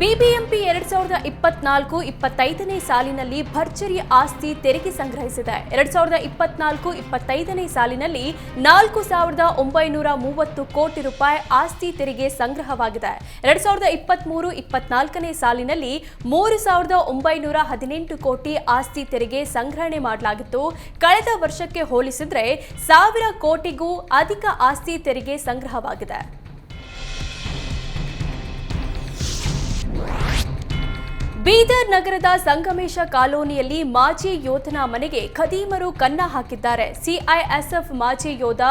BBMP ಎರಡ್ ಸಾವಿರದ ಇಪ್ಪತ್ನಾಲ್ಕು ಇಪ್ಪತ್ತೈದನೇ ಸಾಲಿನಲ್ಲಿ ಭರ್ಜರಿ ಆಸ್ತಿ ತೆರಿಗೆ ಸಂಗ್ರಹಿಸಿದೆ. ಎರಡ್ ಸಾವಿರದ ಇಪ್ಪತ್ನಾಲ್ಕು ಇಪ್ಪತ್ತೈದನೇ ಸಾಲಿನಲ್ಲಿ ನಾಲ್ಕು ಸಾವಿರದ ಒಂಬೈನೂರ ಮೂವತ್ತು ಕೋಟಿ ರೂಪಾಯಿ ಆಸ್ತಿ ತೆರಿಗೆ ಸಂಗ್ರಹವಾಗಿದೆ. ಎರಡ್ ಸಾವಿರದ ಇಪ್ಪತ್ಮೂರು ಇಪ್ಪತ್ನಾಲ್ಕನೇ ಸಾಲಿನಲ್ಲಿ ಮೂರು ಸಾವಿರದ ಒಂಬೈನೂರ ಹದಿನೆಂಟು ಕೋಟಿ ಆಸ್ತಿ ತೆರಿಗೆ ಸಂಗ್ರಹಣೆ ಮಾಡಲಾಗಿತ್ತು. ಕಳೆದ ವರ್ಷಕ್ಕೆ ಹೋಲಿಸಿದ್ರೆ ಸಾವಿರ ಕೋಟಿಗೂ ಅಧಿಕ ಆಸ್ತಿ ತೆರಿಗೆ ಸಂಗ್ರಹವಾಗಿದೆ. ಬೀದರ್ ನಗರದ ಸಂಗಮೇಶ ಕಾಲೋನಿಯಲ್ಲಿ ಮಾಜಿ ಯೋಧನ ಮನೆಗೆ ಖದೀಮರು ಕನ್ನ ಹಾಕಿದ್ದಾರೆ. ಸಿಐಎಸ್ಎಫ್ ಮಾಜಿ ಯೋಧ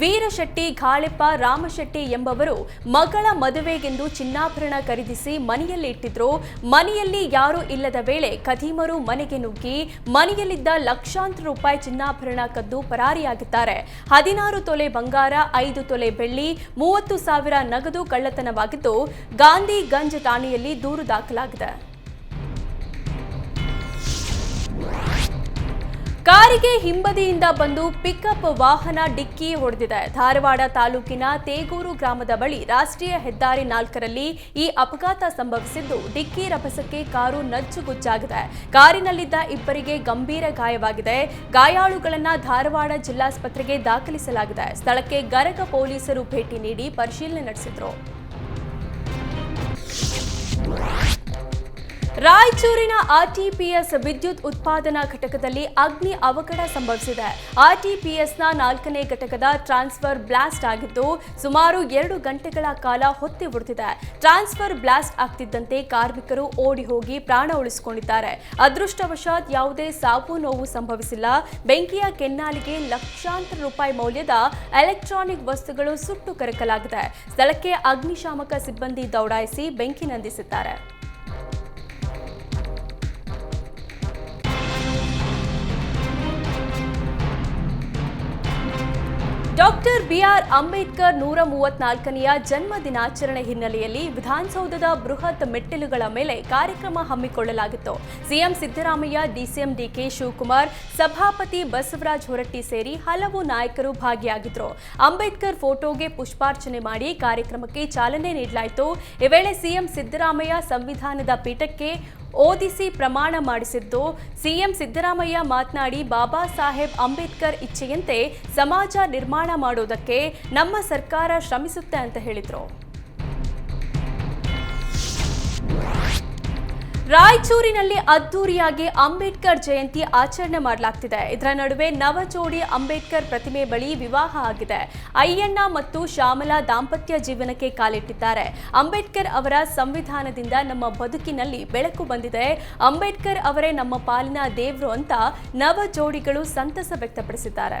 ವೀರಶೆಟ್ಟಿ ಘಾಳೆಪ್ಪ, ರಾಮಶೆಟ್ಟಿ ಎಂಬವರು ಮಗಳ ಮದುವೆಗೆಂದು ಚಿನ್ನಾಭರಣ ಖರೀದಿಸಿ ಮನೆಯಲ್ಲಿ ಇಟ್ಟಿದ್ರು. ಮನೆಯಲ್ಲಿ ಯಾರೂ ಇಲ್ಲದ ವೇಳೆ ಖದೀಮರು ಮನೆಗೆ ನುಗ್ಗಿ ಮನೆಯಲ್ಲಿದ್ದ ಲಕ್ಷಾಂತರ ರೂಪಾಯಿ ಚಿನ್ನಾಭರಣ ಕದ್ದು ಪರಾರಿಯಾಗಿದ್ದಾರೆ. ಹದಿನಾರು ತೊಲೆ ಬಂಗಾರ, ಐದು ತೊಲೆ ಬೆಳ್ಳಿ, ಮೂವತ್ತು ಸಾವಿರ ನಗದು ಕಳ್ಳತನವಾಗಿದ್ದು ಗಾಂಧಿಗಂಜ್ ಠಾಣೆಯಲ್ಲಿ ದೂರು ದಾಖಲಾಗಿದೆ. ಕಾರಿಗೆ ಹಿಂಬದಿಯಿಂದ ಬಂದು ಪಿಕಪ್ ವಾಹನ ಡಿಕ್ಕಿ ಹೊಡೆದಿದೆ. ಧಾರವಾಡ ತಾಲೂಕಿನ ತೇಗೂರು ಗ್ರಾಮದ ಬಳಿ ರಾಷ್ಟ್ರೀಯ ಹೆದ್ದಾರಿ ನಾಲ್ಕರಲ್ಲಿ ಈ ಅಪಘಾತ ಸಂಭವಿಸಿದ್ದು, ಡಿಕ್ಕಿ ರಭಸಕ್ಕೆ ಕಾರು ನಜ್ಜುಗುಜ್ಜಾಗಿದೆ ಕಾರಿನಲ್ಲಿದ್ದ ಇಬ್ಬರಿಗೆ ಗಂಭೀರ ಗಾಯವಾಗಿದೆ. ಗಾಯಾಳುಗಳನ್ನು ಧಾರವಾಡ ಜಿಲ್ಲಾಸ್ಪತ್ರೆಗೆ ದಾಖಲಿಸಲಾಗಿದೆ. ಸ್ಥಳಕ್ಕೆ ಗರಗ ಪೊಲೀಸರು ಭೇಟಿ ನೀಡಿ ಪರಿಶೀಲನೆ ನಡೆಸಿದ್ರು. ರಾಯಚೂರಿನ ಆರ್ಟಿಪಿಎಸ್ ವಿದ್ಯುತ್ ಉತ್ಪಾದನಾ ಘಟಕದಲ್ಲಿ ಅಗ್ನಿ ಅವಘಡ ಸಂಭವಿಸಿದೆ. ಆರ್ಟಿಪಿಎಸ್ನ ನಾಲ್ಕನೇ ಘಟಕದ ಟ್ರಾನ್ಸ್ಫರ್ ಬ್ಲಾಸ್ಟ್ ಆಗಿದ್ದು ಸುಮಾರು ಎರಡು ಗಂಟೆಗಳ ಕಾಲ ಹೊತ್ತಿ ಉಳಿದಿದೆ ಟ್ರಾನ್ಸ್ಫರ್ ಬ್ಲಾಸ್ಟ್ ಆಗ್ತಿದ್ದಂತೆ ಕಾರ್ಮಿಕರು ಓಡಿ ಹೋಗಿ ಪ್ರಾಣ ಉಳಿಸಿಕೊಂಡಿದ್ದಾರೆ. ಅದೃಷ್ಟವಶಾತ್ ಯಾವುದೇ ಸಾವು ನೋವು ಸಂಭವಿಸಿಲ್ಲ. ಬೆಂಕಿಯ ಕೆನ್ನಾಲಿಗೆ ಲಕ್ಷಾಂತರ ರೂಪಾಯಿ ಮೌಲ್ಯದ ಎಲೆಕ್ಟ್ರಾನಿಕ್ ವಸ್ತುಗಳು ಸುಟ್ಟು ಕರಕಲಾಗಿದೆ. ಸ್ಥಳಕ್ಕೆ ಅಗ್ನಿಶಾಮಕ ಸಿಬ್ಬಂದಿ ದೌಡಾಯಿಸಿ ಬೆಂಕಿ ನಂದಿಸಿದ್ದಾರೆ. ಡಾಕ್ಟರ್ ಬಿಆರ್ ಅಂಬೇಡ್ಕರ್ ನೂರ ಮೂವತ್ನಾಲ್ಕನೆಯ ಜನ್ಮ ದಿನಾಚರಣೆ ಹಿನ್ನೆಲೆಯಲ್ಲಿ ವಿಧಾನಸೌಧದ ಬೃಹತ್ ಮೆಟ್ಟಿಲುಗಳ ಮೇಲೆ ಕಾರ್ಯಕ್ರಮ ಹಮ್ಮಿಕೊಳ್ಳಲಾಗಿತ್ತು. ಸಿಎಂ ಸಿದ್ದರಾಮಯ್ಯ, ಡಿಸಿಎಂ ಡಿಕೆ ಶಿವಕುಮಾರ್, ಸಭಾಪತಿ ಬಸವರಾಜ ಹೊರಟ್ಟಿ ಸೇರಿ ಹಲವು ನಾಯಕರು ಭಾಗಿಯಾಗಿದ್ದರು ಅಂಬೇಡ್ಕರ್ ಫೋಟೋಗೆ ಪುಷ್ಪಾರ್ಚನೆ ಮಾಡಿ ಕಾರ್ಯಕ್ರಮಕ್ಕೆ ಚಾಲನೆ ನೀಡಲಾಯಿತು. ಈ ವೇಳೆ ಸಿಎಂ ಸಿದ್ದರಾಮಯ್ಯ ಸಂವಿಧಾನದ ಪೀಠಕ್ಕೆ ಓದಿಸಿ ಪ್ರಮಾಣ ಮಾಡಿಸಿದ್ದು. ಸಿಎಂ ಸಿದ್ದರಾಮಯ್ಯ ಮಾತನಾಡಿ ಬಾಬಾ ಸಾಹೇಬ್ ಅಂಬೇಡ್ಕರ್ ಇಚ್ಛೆಯಂತೆ ಸಮಾಜ ನಿರ್ಮಾಣ ಮಾಡೋದಕ್ಕೆ ನಮ್ಮ ಸರ್ಕಾರ ಶ್ರಮಿಸುತ್ತೆ ಅಂತ ಹೇಳಿದರು. ರಾಯಚೂರಿನಲ್ಲಿ ಅದ್ದೂರಿಯಾಗಿ ಅಂಬೇಡ್ಕರ್ ಜಯಂತಿ ಆಚರಣೆ ಮಾಡಲಾಗ್ತಿದೆ. ಇದರ ನಡುವೆ ನವಜೋಡಿ ಅಂಬೇಡ್ಕರ್ ಪ್ರತಿಮೆ ಬಳಿ ವಿವಾಹ ಆಗಿದೆ. ಅಯ್ಯಣ್ಣ ಮತ್ತು ಶ್ಯಾಮಲಾ ದಾಂಪತ್ಯ ಜೀವನಕ್ಕೆ ಕಾಲಿಟ್ಟಿದ್ದಾರೆ. ಅಂಬೇಡ್ಕರ್ ಅವರ ಸಂವಿಧಾನದಿಂದ ನಮ್ಮ ಬದುಕಿನಲ್ಲಿ ಬೆಳಕು ಬಂದಿದೆ. ಅಂಬೇಡ್ಕರ್ ಅವರೇ ನಮ್ಮ ಪಾಲಿನ ದೇವರು ಅಂತ ನವಜೋಡಿಗಳು ಸಂತಸ ವ್ಯಕ್ತಪಡಿಸಿದ್ದಾರೆ.